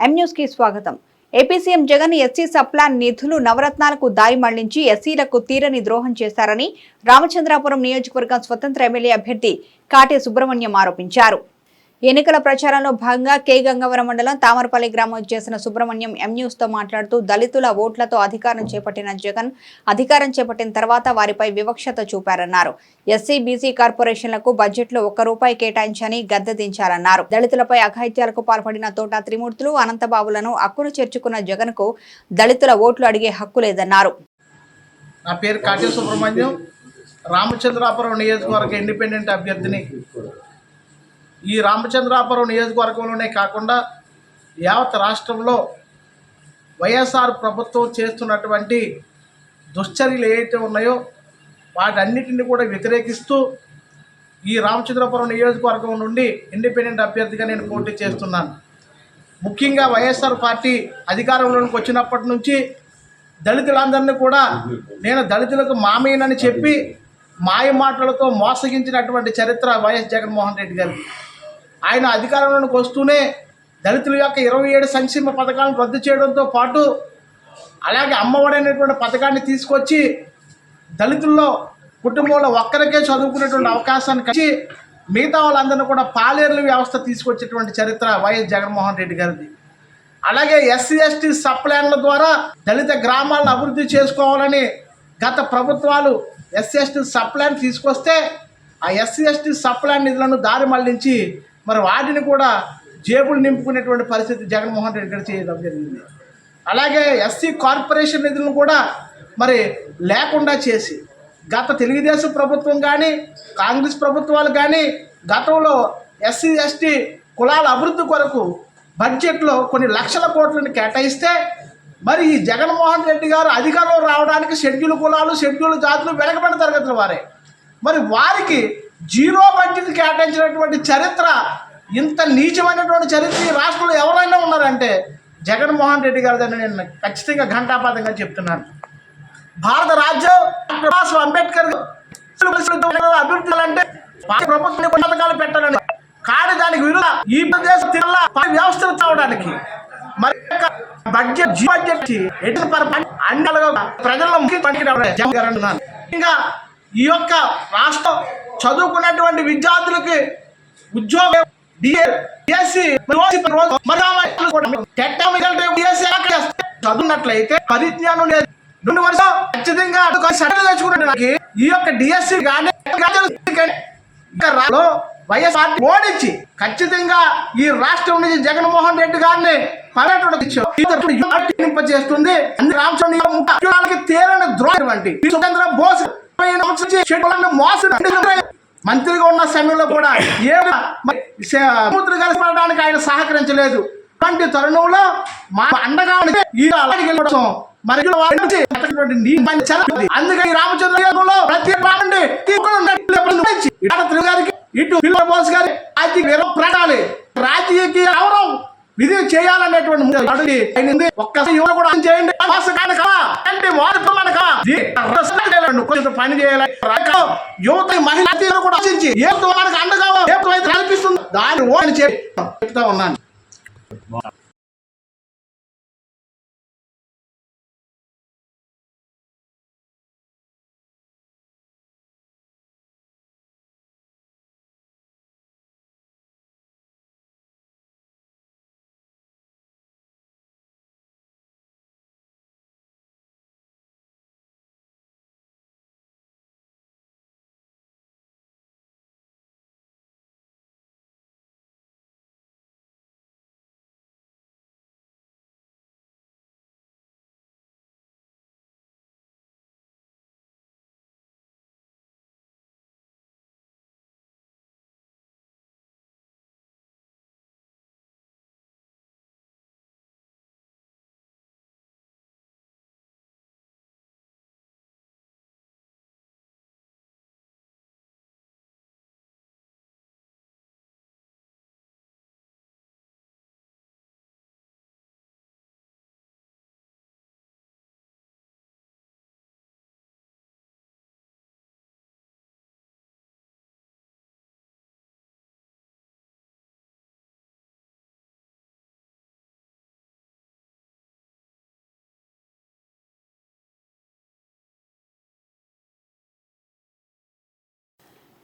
ఎంన్యూస్కి స్వాగతం. AP CM Jagan SC sub plan నిధులు నవరత్నాలకు దారి మళ్ళించి ఎస్సీలకు తీరని ద్రోహం చేశారని రామచంద్రాపురం నియోజకవర్గం స్వతంత్ర ఎమ్మెల్యే అభ్యర్థి కాటే సుబ్రహ్మణ్యం ఆరోపించారు. ఎన్నికల ప్రచారంలో భాగంగా కె గంగవరం మండలం తామరపల్లి గ్రామం చేసిన సుబ్రహ్మణ్యం ఎం తో మాట్లాడుతూ దళితుల ఓట్లతో అధికారం చేపట్టిన జగన్ అధికారం చేపట్టిన తర్వాత వారిపై వివక్షత చూపారన్నారు. ఎస్సీ బీసీ కార్పొరేషన్లకు బడ్జెట్లో ఒక్క రూపాయి కేటాయించని గద్దె దించారన్నారు. దళితులపై అఘాయిత్యాలకు పాల్పడిన తోట త్రిమూర్తులు అనంతబాబులను అక్కును చేర్చుకున్న జగన్కు దళితుల ఓట్లు అడిగే హక్కు లేదన్నారు. నా పేరు కాటి సుబ్రహ్మణ్యం రామచంద్రాపురం నియోజకవర్గ ఇండిపెండెంట్ అభ్యర్థిని. ఈ రామచంద్రాపురం నియోజకవర్గంలోనే కాకుండా యావత్ రాష్ట్రంలో వైఎస్ఆర్ ప్రభుత్వం చేస్తున్నటువంటి దుశ్చర్యలు ఏవైతే ఉన్నాయో వాటన్నిటిని కూడా వ్యతిరేకిస్తూ ఈ రామచంద్రపురం నియోజకవర్గం నుండి ఇండిపెండెంట్ అభ్యర్థిగా నేను పోటీ చేస్తున్నాను. ముఖ్యంగా వైఎస్ఆర్ పార్టీ అధికారంలోకి వచ్చినప్పటి నుంచి దళితులందరినీ కూడా నేను దళితులకు మామయ్యనని చెప్పి మాయ మాటలతో మోసగించినటువంటి చరిత్ర వైఎస్ జగన్మోహన్ రెడ్డి గారికి ఆయన అధికారంలోకి వస్తూనే దళితుల యొక్క ఇరవై ఏడు సంక్షేమ పథకాలను రద్దు చేయడంతో పాటు అలాగే అమ్మఒడి అనేటువంటి పథకాన్ని తీసుకొచ్చి దళితుల్లో కుటుంబంలో ఒక్కరికే చదువుకునేటువంటి అవకాశాన్ని కలిసి మిగతా వాళ్ళందరినీ కూడా పాలేర్ల వ్యవస్థ తీసుకొచ్చేటువంటి చరిత్ర వైఎస్ జగన్మోహన్ రెడ్డి గారిది. అలాగే ఎస్సీ ఎస్టీ సప్లాన్ల ద్వారా దళిత గ్రామాలను అభివృద్ధి చేసుకోవాలని గత ప్రభుత్వాలు ఎస్సీ ఎస్టీ సప్లాన్ తీసుకొస్తే ఆ ఎస్సీ ఎస్టీ సప్లాన్ నిధులను దారి మళ్ళించి మరి వాటిని కూడా జేబులు నింపుకునేటువంటి పరిస్థితి జగన్మోహన్ రెడ్డి గారు చేయడం జరిగింది. అలాగే ఎస్సీ కార్పొరేషన్ నిధులను కూడా మరి లేకుండా చేసి గత తెలుగుదేశం ప్రభుత్వం కానీ కాంగ్రెస్ ప్రభుత్వాలు కానీ గతంలో ఎస్సీ ఎస్టీ కులాల అభివృద్ధి కొరకు బడ్జెట్లో కొన్ని లక్షల కోట్లను కేటాయిస్తే మరి ఈ జగన్మోహన్ రెడ్డి గారు అధికారంలో రావడానికి షెడ్యూల్ కులాలు షెడ్యూల్ జాతులు వెనకబడిన తరగతుల వారే. మరి వారికి జీరో బడ్జెట్ కేటాయించినటువంటి చరిత్ర ఇంత నీచమైనటువంటి చరిత్ర ఈ రాష్ట్రంలో ఎవరైనా ఉన్నారంటే జగన్మోహన్ రెడ్డి గారిదని నేను ఖచ్చితంగా ఘంటాపాతంగా చెప్తున్నాను. భారత రాజ్యం డాక్టర్ అంబేద్కర్ అభివృద్ధి అంటే ప్రభుత్వం పథకాలు పెట్టాలని. కానీ దానికి విరుద్ధ ఈ ప్రదేశ వ్యవస్థలు తావడానికి మరి యొక్క బడ్జెట్ జీ బడ్జెట్ ఎటు అన్ని ప్రజల్లో ఇంకా ఈ యొక్క రాష్ట్రం చదువుకున్నటువంటి విద్యార్థులకి ఉద్యోగం డిఎస్సి చదువున్నట్లయితే పరిజ్ఞానం లేదు. రెండు వర్షం ఖచ్చితంగా సడన్ ఈ యొక్క డిఎస్సి కానీ ఇంకా రాలో వైఎస్ఆర్ ఓడించి ఖచ్చితంగా ఈ రాష్ట్రం నుంచి జగన్మోహన్ రెడ్డి గారిని పర్యటన చేస్తుంది అన్ని రామచంద్ర తేలని ద్రోహం వంటి. సురేంద్ర బోస్ చెట్లను మోసం మంత్రిగా ఉన్న సమయంలో కూడా ఏ సముద్ర కలిసిపడడానికి ఆయన సహకరించలేదు. అలాంటి తరుణంలో మా అండగా ఉంటే ఈ మరి అందుకే ఈ రామచంద్ర ప్రతి బాగుండి గారికి ఇటు బోస్ గారి రాజకీయ విరో రాజకీయ అవరం ఇది చేయాలనేటువంటి ముందు ఒక్కసారి యువత కూడా చేయండి. అంటే మార్పు కొంచెం పని చేయాలి? యువత మహిళ అతిథులు కూడా ఆశించి ఏ మనకు అండగా అయితే దాన్ని ఓ అని చెప్తా ఉన్నాను.